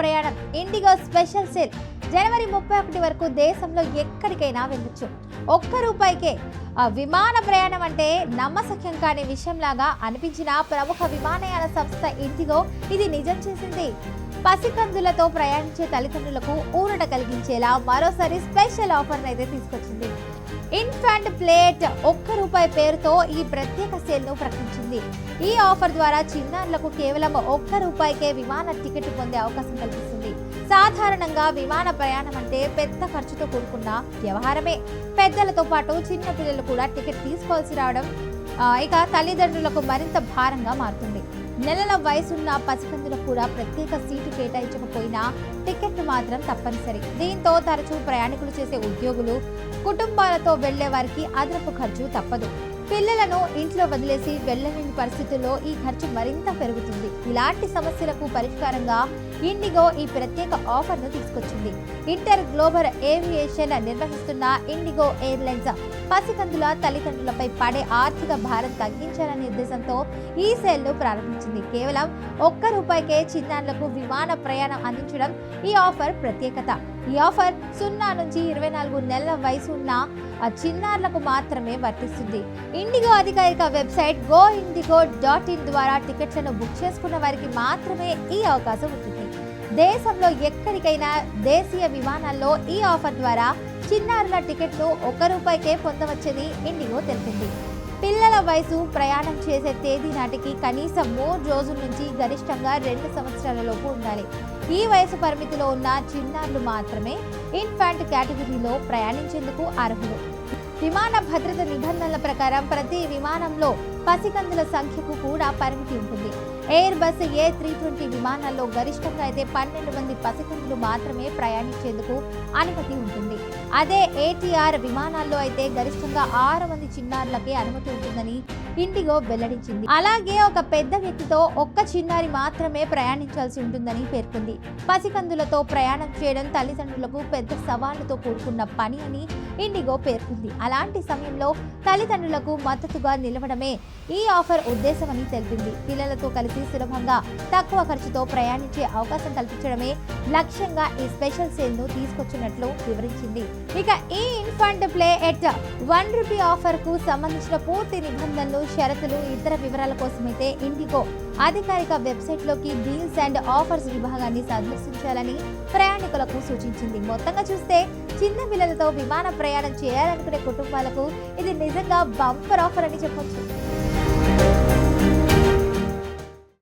ప్రయాణం. IndiGo special sale. జనవరి ముప్పై ఒకటి వరకు దేశంలో ఎక్కడికైనా వెళ్ళొచ్చు. ఒక్క రూపాయికే. ఆ విమాన ప్రయాణం అంటే నమ్మసఖ్యం కాని విషయంలాగా అనిపించిన ప్రముఖ విమానయాన సంస్థ ఇండిగో ఇది నిజం చేసింది. పసికందులతో ప్రయాణించే తల్లిదండ్రులకు ఊరట కలిగించేలా మరోసారి స్పెషల్ ఆఫర్ అయితే తీసుకొచ్చింది. ఇన్ఫాంట్ ప్లేట్ ఒక్క రూపాయి పేరుతో ఈ ప్రత్యేక సేల్ను ప్రకటించింది. ఈ ఆఫర్ ద్వారా చిన్నారులకు కేవలం ఒక్క రూపాయికే విమాన టికెట్ పొందే అవకాశం కల్పిస్తుంది. సాధారణంగా విమాన ప్రయాణం అంటే పెద్ద ఖర్చుతో కూడుకున్న వ్యవహారమే. పెద్దలతో పాటు చిన్న పిల్లలు కూడా టికెట్ తీసుకోవాల్సి రావడం ఇక తల్లిదండ్రులకు మరింత భారంగా మారుతుంది. నెలల వయసున్న పసికందులకు కూడా ప్రత్యేక సీటు కేటాయించకపోయినా టికెట్ మాత్రం తప్పనిసరి. దీంతో తరచూ ప్రయాణికులు చేసే ఉద్యోగులు కుటుంబాలతో వెళ్ళే వారికి అదనపు ఖర్చు తప్పదు. పిల్లలను ఇంట్లో వదిలేసి వెళ్ళలేని పరిస్థితుల్లో ఈ ఖర్చు మరింత పెరుగుతుంది. ఇలాంటి సమస్యలకు పరిష్కారంగా ఇండిగో ఈ ప్రత్యేక ఆఫర్ను తీసుకొచ్చింది. ఇంటర్ గ్లోబల్ ఏవియేషన్ నిర్వహిస్తున్న ఇండిగో ఎయిర్లైన్స్ పసికందుల తల్లిదండ్రులపై పడే ఆర్థిక భారం తగ్గించాలనే ఉద్దేశంతో ఈ సేల్ను ప్రారంభించింది. కేవలం ఒక్క రూపాయికే చిన్నారులకు విమాన ప్రయాణం అందించడం ఈ ఆఫర్ ప్రత్యేకత. ఈ ఆఫర్ సున్నా నుంచి ఇరవై నాలుగు నెలల వయసు ఉన్న చిన్నారులకు మాత్రమే వర్తిస్తుంది. ఇండిగో అధికారిక website go IndiGo dot in ద్వారా టికెట్లను బుక్ చేసుకున్న వారికి మాత్రమే ఈ అవకాశం ఉంటుంది. దేశంలో ఎక్కడికైనా దేశీయ విమానాల్లో ఈ ఆఫర్ ద్వారా చిన్నారుల టికెట్లు ఒక్క రూపాయికే పొందవచ్చని ఇండిగో తెలిపింది. పిల్లల వయసు ప్రయాణం చేసే తేదీ నాటికి కనీసం మూడు రోజుల నుంచి గరిష్టంగా రెండు సంవత్సరాలలోపు ఉండాలి. ఈ వయసు పరిమితిలో ఉన్న చిన్నారులు మాత్రమే ఇన్ఫాంట్ కేటగిరీలో ప్రయాణించేందుకు అర్హులు. విమాన భద్రత నిబంధనల ప్రకారం ప్రతి విమానంలో పసికందుల సంఖ్యకు కూడా పరిమితి ఉంటుంది. Airbus A three twenty విమానాల్లో గరిష్టంగా అయితే పన్నెండు మంది పసికందులు మాత్రమే ప్రయాణించేందుకు అనుమతి ఉంటుంది. అదే ఏటీఆర్ విమానాల్లో అయితే గరిష్టంగా ఆరు మంది చిన్నారులకే అనుమతి ఉంటుందని ఇండిగో వెల్లడించింది. అలాగే ఒక పెద్ద వ్యక్తితో ఒక్క చిన్నారి మాత్రమే ప్రయాణించాల్సి ఉంటుందని పేర్కొంది. పసికందులతో ప్రయాణం చేయడం తల్లిదండ్రులకు పెద్ద సవాళ్ళతో కూడుకున్న పని అని ఇండిగో పేర్కొంది. అలాంటి సమయంలో తల్లిదండ్రులకు మద్దతుగా నిలవడమే ఈ ఆఫర్ ఉద్దేశమని తెలిపింది. పిల్లలతో కలిసి సులభంగా తక్కువ ఖర్చుతో ప్రయాణించే అవకాశం కల్పించడమే లక్ష్యంగా ఈ స్పెషల్ సేల్ను తీసుకొచ్చినట్లు వివరించింది. ఇక ఈ infant play at one rupee ఆఫర్కు సంబంధించిన పూర్తి నిబంధనలు షరతులు ఇతర వివరాల కోసమైతే ఇండిగో అధికారిక వెబ్సైట్లోకి డీల్స్ అండ్ ఆఫర్స్ విభాగాన్ని సందర్శించాలని ప్రయాణికులకు సూచించింది. మొత్తంగా చూస్తే చిన్న పిల్లలతో విమాన ప్రయాణం చేయాలనుకునే కుటుంబాలకు ఇది నిజంగా బంపర్ ఆఫర్ అని చెప్పొచ్చు.